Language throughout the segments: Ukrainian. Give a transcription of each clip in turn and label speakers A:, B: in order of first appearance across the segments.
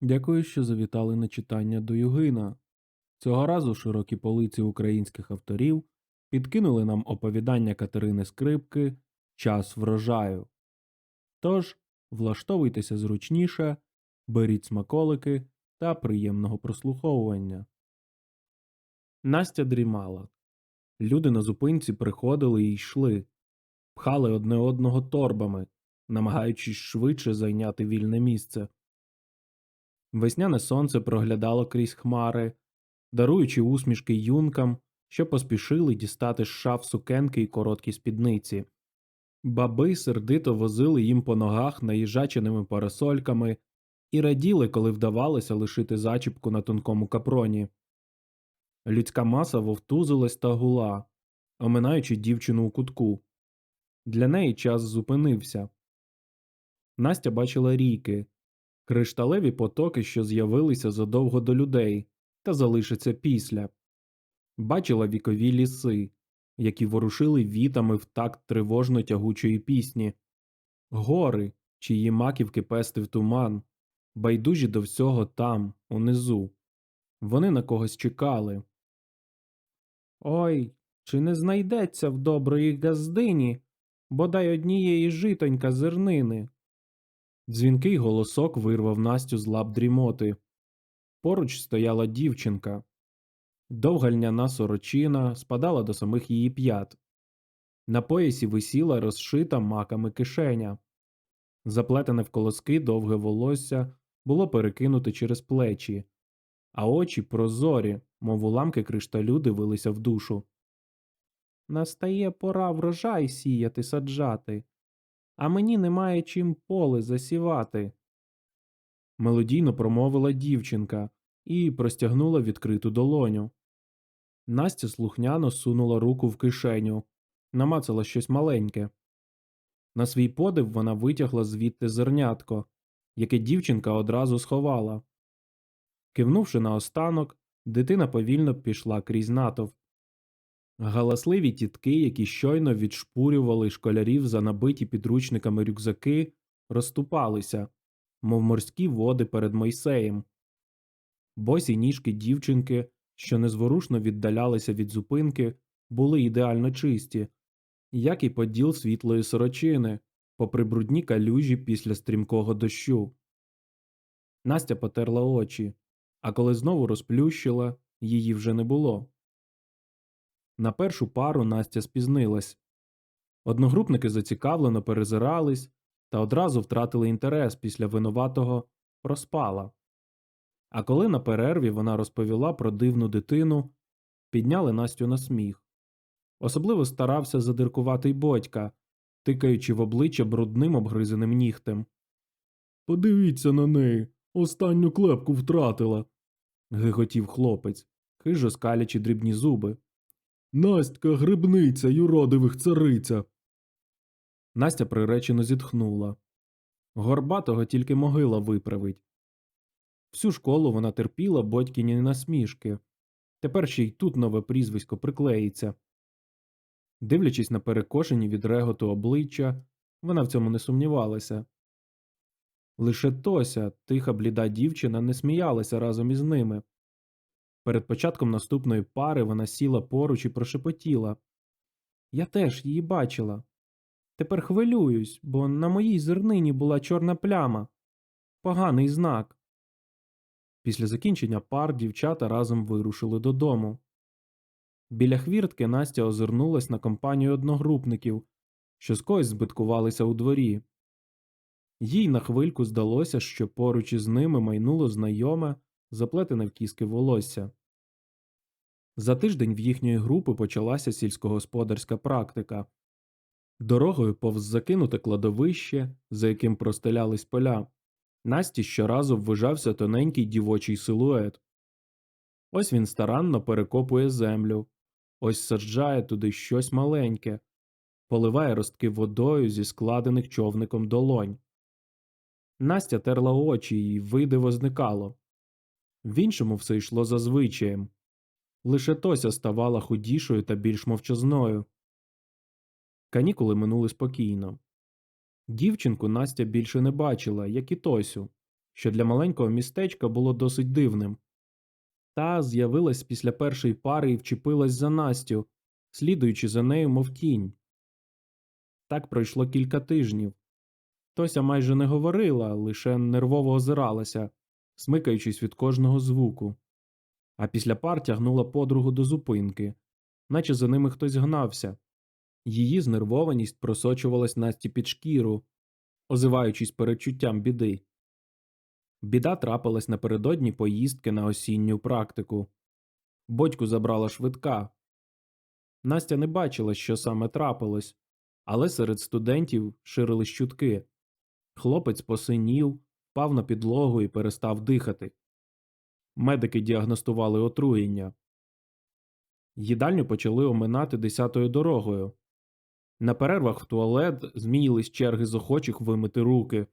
A: Дякую, що завітали на читання до Югина. Цього разу широкі полиці українських авторів підкинули нам оповідання Катерини Скрипки Час врожаю. Тож, влаштовуйтеся зручніше, беріть смаколики та приємного прослуховування. Настя дрімала. Люди на зупинці приходили і йшли, пхали одне одного торбами, намагаючись швидше зайняти вільне місце. Весняне сонце проглядало крізь хмари, даруючи усмішки юнкам, що поспішили дістати з шаф сукенки й короткі спідниці. Баби сердито возили їм по ногах наїжаченими парасольками і раділи, коли вдавалося лишити зачіпку на тонкому капроні. Людська маса вовтузилась та гула, оминаючи дівчину у кутку. Для неї час зупинився. Настя бачила ріки, кришталеві потоки, що з'явилися задовго до людей, та залишаться після. Бачила вікові ліси, які ворушили вітами в такт тривожно тягучої пісні, гори, чиї маківки пестив туман, байдужі до всього там, унизу. Вони на когось чекали. Ой, чи не знайдеться в доброї газдині бодай однієї житонька зернини? Дзвінкий голосок вирвав Настю з лап дрімоти. Поруч стояла дівчинка. Довга льняна сорочина спадала до самих її п'ят. На поясі висіла розшита маками кишеня. Заплетене в колоски довге волосся було перекинуте через плечі, а очі прозорі, мов уламки кришталю дивилися в душу. Настає пора врожай сіяти саджати, а мені немає чим поле засівати. Мелодійно промовила дівчинка і простягнула відкриту долоню. Настя слухняно сунула руку в кишеню, намацала щось маленьке. На свій подив вона витягла звідти зернятко, яке дівчинка одразу сховала. Кивнувши наостанок, дитина повільно пішла крізь натовп. Галасливі тітки, які щойно відшпурювали школярів за набиті підручниками рюкзаки, розступалися, мов морські води перед Мойсеєм. Босі ніжки дівчинки, що незворушно віддалялися від зупинки, були ідеально чисті, як і поділ світлої сорочини, попри брудні калюжі після стрімкого дощу. Настя потерла очі, а коли знову розплющила, її вже не було. На першу пару Настя спізнилась. Одногрупники зацікавлено перезирались та одразу втратили інтерес після винуватого проспала. А коли на перерві вона розповіла про дивну дитину, підняли Настю на сміх. Особливо старався задиркуватий бодька, тикаючи в обличчя брудним обгризаним нігтем. Подивіться на неї, останню клепку втратила. гиготів хлопець, хижо скалячи дрібні зуби. Настя грибниця юродивих цариця. Настя приречено зітхнула. Горбатого тільки могила виправить. Всю школу вона терпіла батькіні насмішки. Тепер ще й тут нове прізвисько приклеїться. Дивлячись на перекошені від реготу обличчя, вона в цьому не сумнівалася. Лише Тося, тиха бліда дівчина, не сміялася разом із ними. Перед початком наступної пари вона сіла поруч і прошепотіла. Я теж її бачила. Тепер хвилююсь, бо на моїй зернині була чорна пляма. Поганий знак. Після закінчення пар дівчата разом вирушили додому. Біля хвіртки Настя озирнулась на компанію одногрупників, що скось збиткувалися у дворі. Їй на хвильку здалося, що поруч із ними майнуло знайоме, заплетене в кіски волосся. За тиждень в їхньої групи почалася сільськогосподарська практика. Дорогою повз закинуте кладовище, за яким простелялись поля, Насті щоразу ввижався тоненький дівочий силует. Ось він старанно перекопує землю, ось саджає туди щось маленьке, поливає ростки водою зі складених човником долонь. Настя терла очі і видиво зникало. В іншому все йшло за звичаєм. Лише Тося ставала худішою та більш мовчазною. Канікули минули спокійно. Дівчинку Настя більше не бачила, як і Тосю, що для маленького містечка було досить дивним. Та з'явилась після першої пари і вчепилась за Настю, слідуючи за нею, мов тінь. Так пройшло кілька тижнів. Тося майже не говорила, лише нервово озиралася, смикаючись від кожного звуку. А після пар тягнула подругу до зупинки, наче за ними хтось гнався. Її знервованість просочувалась Насті під шкіру, озиваючись передчуттям біди. Біда трапилась напередодні поїздки на осінню практику. Бодьку забрала швидка. Настя не бачила, що саме трапилось, але серед студентів ширились чутки. Хлопець посинів, впав на підлогу і перестав дихати. Медики діагностували отруєння. Їдальню почали оминати десятою дорогою. На перервах в туалет змінились черги з охочих вимити руки.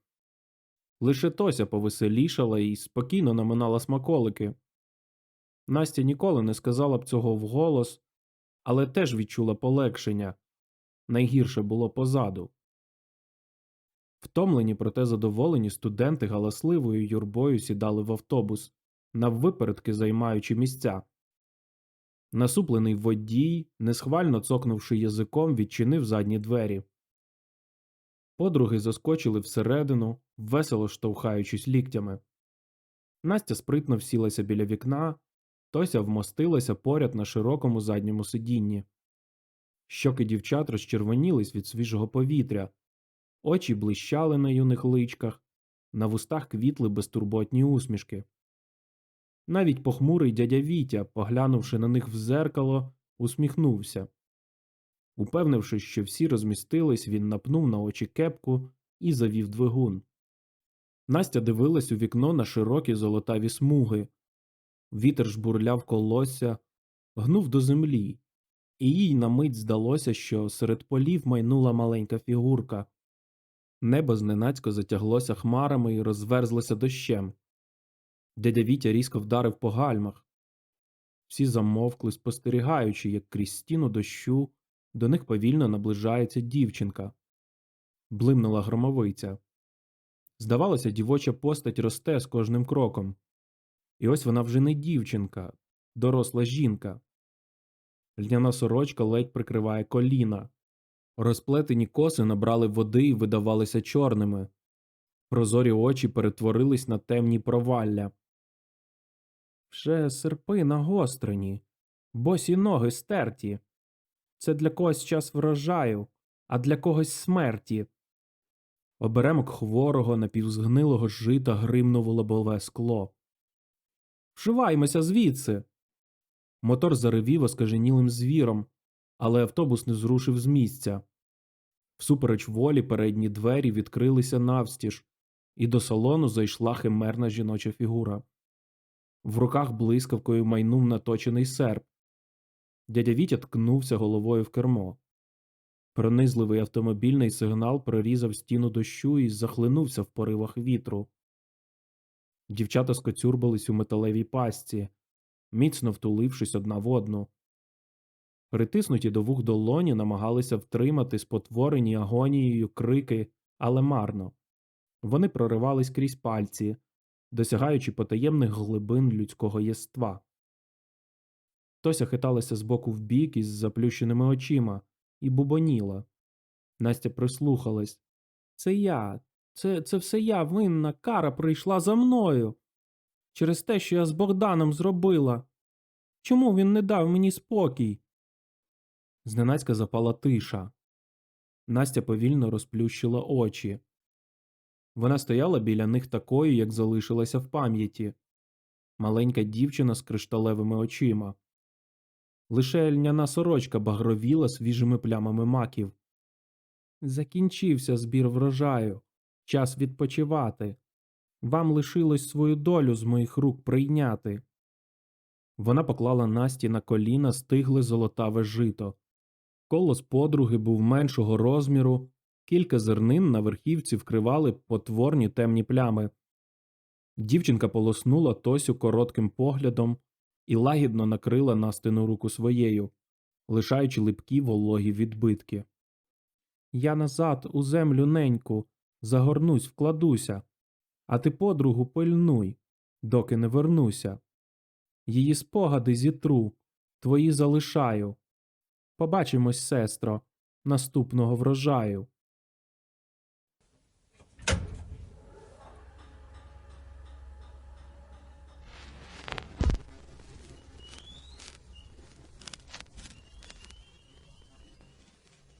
A: Лише Тося повеселішала і спокійно наминала смаколики. Настя ніколи не сказала б цього вголос, але теж відчула полегшення. Найгірше було позаду. Втомлені, проте задоволені студенти галасливою юрбою сідали в автобус, наввипередки займаючи місця. Насуплений водій, несхвально цокнувши язиком, відчинив задні двері. Подруги заскочили всередину, весело штовхаючись ліктями. Настя спритно всілася біля вікна, Тося вмостилася поряд на широкому задньому сидінні. Щоки дівчат розчервонілись від свіжого повітря, очі блищали на юних личках, на вустах квітли безтурботні усмішки. Навіть похмурий дядя Вітя, поглянувши на них в зеркало, усміхнувся. Упевнившись, що всі розмістились, він напнув на очі кепку і завів двигун. Настя дивилась у вікно на широкі золотаві смуги. Вітер жбурляв колосся, гнув до землі, і їй на мить здалося, що серед полів майнула маленька фігурка. Небо зненацько затяглося хмарами і розверзлося дощем. Дядя Вітя різко вдарив по гальмах. Всі замовкли, спостерігаючи, як крізь стіну дощу до них повільно наближається дівчинка. Блимнула громовиця. Здавалося, дівоча постать росте з кожним кроком. І ось вона вже не дівчинка, доросла жінка. Льняна сорочка ледь прикриває коліна. Розплетені коси набрали води і видавалися чорними. Прозорі очі перетворились на темні провалля. Вже серпи нагострені, босі ноги стерті. Це для когось час врожаю, а для когось смерті. Оберемок хворого напівзгнилого жита гримнув лобове скло. Вшиваймося звідси. Мотор заревів оскаженілим звіром, але автобус не зрушив з місця. Всупереч волі передні двері відкрилися навстіж, і до салону зайшла химерна жіноча фігура. В руках блискавкою майнув наточений серп. Дядя Вітя ткнувся головою в кермо. Пронизливий автомобільний сигнал прорізав стіну дощу і захлинувся в поривах вітру. Дівчата скоцюрбались у металевій пастці, міцно втулившись одна в одну. Притиснуті до вух долоні намагалися втримати спотворені агонією крики, але марно. Вони проривались крізь пальці, досягаючи потаємних глибин людського єства. Тося хиталася з боку в бік із заплющеними очима і бубоніла. Настя прислухалась. Це я, це, це все я винна, кара прийшла за мною. Через те, що я з Богданом зробила. Чому він не дав мені спокій? Зненацька запала тиша. Настя повільно розплющила очі. Вона стояла біля них такою, як залишилася в пам'яті маленька дівчина з кришталевими очима. Лише льняна сорочка багровіла свіжими плямами маків. Закінчився збір врожаю. Час відпочивати. Вам лишилось свою долю з моїх рук прийняти. Вона поклала Насті на коліна стигле золотаве жито. Колос подруги був меншого розміру, кілька зернин на верхівці вкривали потворні темні плями. Дівчинка полоснула Тосю коротким поглядом і лагідно накрила Настину руку своєю, лишаючи липкі вологі відбитки. Я назад у землю неньку, загорнусь, вкладуся. А ти подругу пильнуй, доки не вернуся. Її спогади зітру, твої залишаю. Побачимось, сестро, наступного врожаю.